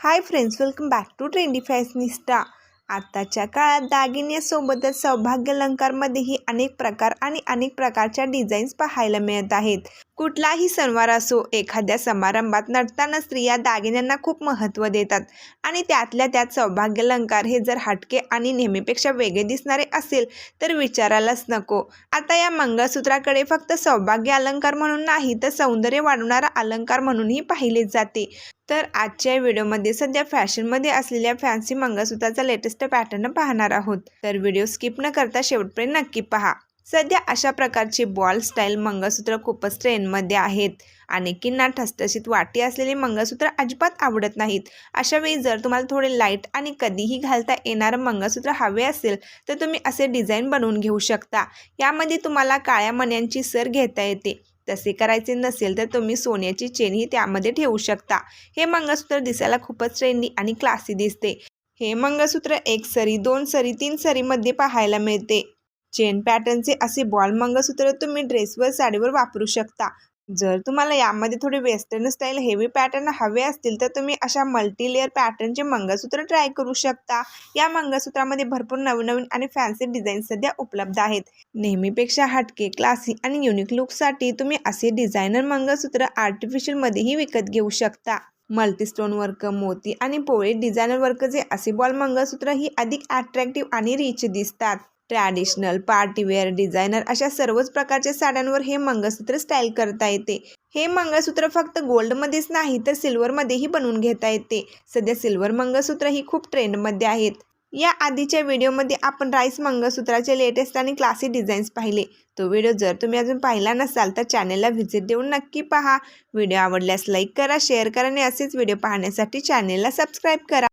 Hi friends welcome back to trendy fashionista आत्ताच्या काळात दागिन्यासोबतच सौभाग्य अलंकारमध्येही अनेक प्रकार आणि अनेक प्रकारच्या डिझाईन्स पाहायला मिळत आहेत. कुठलाही सणवार असो एखाद्या समारंभात नटताना स्त्रिया दागिन्यांना खूप महत्त्व देतात. आणि त्यातल्या त्यात सौभाग्यलंकार हे जर हटके आणि नेहमीपेक्षा वेगळे दिसणारे असेल तर विचारायलाच नको. आता या मंगळसूत्राकडे फक्त सौभाग्य अलंकार म्हणून नाही तर सौंदर्य वाढवणारा अलंकार म्हणूनही पाहिले जाते. तर आजच्या व्हिडिओमध्ये सध्या फॅशनमध्ये असलेल्या फॅन्सी मंगळसूत्राचा लेटेस्ट पॅटर्न पाहणार आहोत. तर व्हिडिओ स्किप न करता शेवटपर्यंत नक्की पहा. सध्या अशा प्रकारचे बॉल स्टाईल मंगळसूत्र खूपच ट्रेंडमध्ये आहेत. अनेकींना ठसठशीत वाटी असलेले मंगळसूत्र अजिबात आवडत नाहीत. अशा वेळी जर तुम्हाला थोडे लाइट आणि कधीही घालता येणारं मंगळसूत्र हवे असेल तर तुम्ही असे डिझाईन बनवून घेऊ शकता. यामध्ये तुम्हाला काळ्या मण्यांची सर घेता येते. तसे करायचे नसेल तर तुम्ही सोन्याची चेनही त्यामध्ये ठेवू शकता. हे मंगळसूत्र दिसायला खूपच ट्रेंडी आणि क्लासी दिसते. हे मंगळसूत्र एक सरी दोन सरी तीन सरीमध्ये पाहायला मिळते. चेन पॅटर्नचे असे बॉल मंगळसूत्र तुम्ही ड्रेसवर साडीवर वापरू शकता. जर तुम्हाला यामध्ये थोडे वेस्टर्न स्टाईल हेवी पॅटर्न हवे असतील तर तुम्ही अशा मल्टी लेअर पॅटर्नचे मंगळसूत्र ट्राय करू शकता. या मंगळसूत्रामध्ये भरपूर नवीन नवीन आणि फॅन्सी डिझाईन सध्या उपलब्ध आहेत. नेहमीपेक्षा हटके क्लासी आणि युनिक लुकसाठी तुम्ही असे डिझायनर मंगळसूत्र आर्टिफिशियलमध्येही विकत घेऊ शकता. मल्टीस्टोन वर्क मोती आणि पोळे डिझायनर वर्कचे असे बॉल मंगळसूत्र ही अधिक अट्रॅक्टिव्ह आणि रिच दिसतात. ट्रॅडिशनल पार्टीवेअर डिझायनर अशा सर्वच प्रकारच्या साड्यांवर हे मंगळसूत्र स्टाईल करता येते. हे मंगळसूत्र फक्त गोल्डमध्येच नाही तर सिल्वरमध्येही बनवून घेता येते. सध्या सिल्वर मंगळसूत्र ही खूप ट्रेंडमध्ये आहेत. या आधीच्या व्हिडिओमध्ये आपण राईस मंगळसूत्राचे लेटेस्ट आणि क्लासिक डिझाईन्स पाहिले. तो व्हिडिओ जर तुम्ही अजून पाहिला नसाल तर चॅनेलला व्हिजिट देऊन नक्की पहा. व्हिडिओ आवडल्यास लाईक करा शेअर करा आणि असेच व्हिडिओ पाहण्यासाठी चॅनेलला सबस्क्राईब करा.